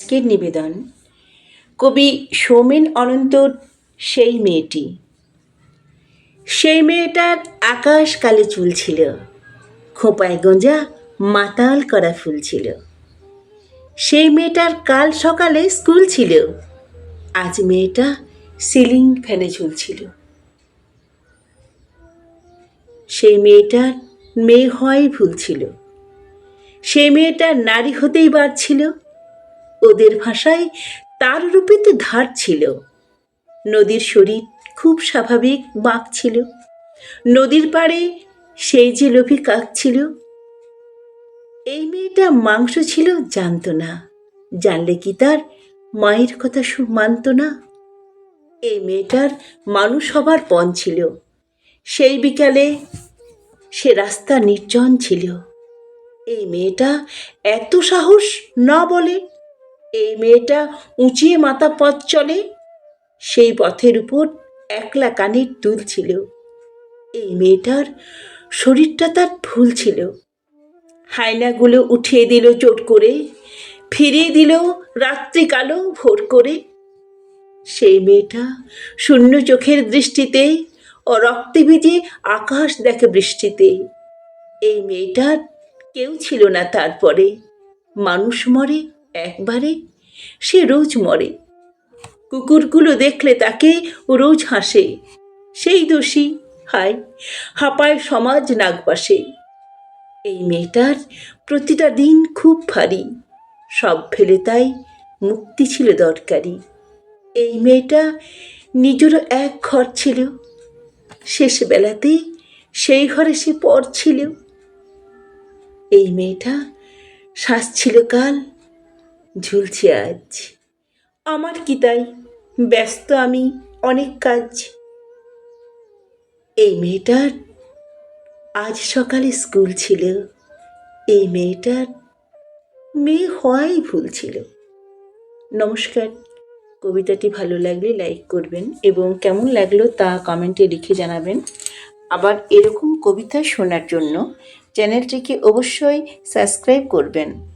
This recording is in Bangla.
আজকের নিবেদন, কবি সৌমেন অনন্তর সেই মেয়েটি। সেই মেয়েটার আকাশ কালে চুল ছিল, খোঁপায় গোঁজা মাতাল করা ফুল ছিল। সেই মেয়েটার কাল সকালে স্কুল ছিল, আজ মেয়েটা সিলিং ফ্যানে ঝুলছিল সেই মেয়েটার মেয়ে হওয়াই ভুল ছিল। সেই মেয়েটার নারী হতেই বাড়ছিল ওদের ভাষায় তার রূপে তো ধার ছিল। নদীর শরীর খুব স্বাভাবিক বাঁক ছিল। নদীর পাড়ে সেই যে লোভী কাক ছিল। এই মেয়েটা মাংস ছিল জানতো না। জানলে কি তার মায়ের কথা মানত না? এই মেয়েটার মানুষ হবার পণ ছিল। সেই বিকালে সে রাস্তা নির্জন ছিল। এই মেয়েটা এত সাহস না বলে এই মেয়েটা উঁচিয়ে মাথা পথ চলে। সেই পথের উপর একলা কানের দুল ছিল। এই মেয়েটার শরীরটা তার ভুল ছিল। হায়নাগুলো উঠিয়ে দিল চোট করে, ফিরিয়ে দিল রাত্রি কালো ভোর করে। সেই মেয়েটা শূন্য চোখের দৃষ্টিতে ও রক্তে ভিজে আকাশ দেখে বৃষ্টিতে। এই মেয়েটার কেউ ছিল না তারপরে। মানুষ মরে একবারে, সে রোজ মরে। কুকুরগুলো দেখলে তাকে ও রোজ হাসে। সেই দোষী, হায়, হাঁপায় সমাজ নাগবাসে। এই মেয়েটার প্রতিটা দিন খুব ভারী। সব ফেলে তাই মুক্তি ছিল দরকারি। এই মেয়েটা নিজেরও এক ঘর ছিল। শেষ বেলাতে সেই ঘরে সে পর ছিল। এই মেয়েটা শ্বাস ছিল কাল ঝুলছে আজ। আমার কি তাই? ব্যস্ত আমি, অনেক কাজ। এই মেয়েটার আজ সকালে স্কুল ছিল। এই মেয়েটার মেয়ে হওয়াই ভুল ছিল। নমস্কার। কবিতাটি ভালো লাগলে লাইক করবেন এবং কেমন লাগল তা কমেন্টে লিখে জানাবেন। আবার এরকম কবিতা শোনার জন্য চ্যানেলটিকে অবশ্যই সাবস্ক্রাইব করবেন।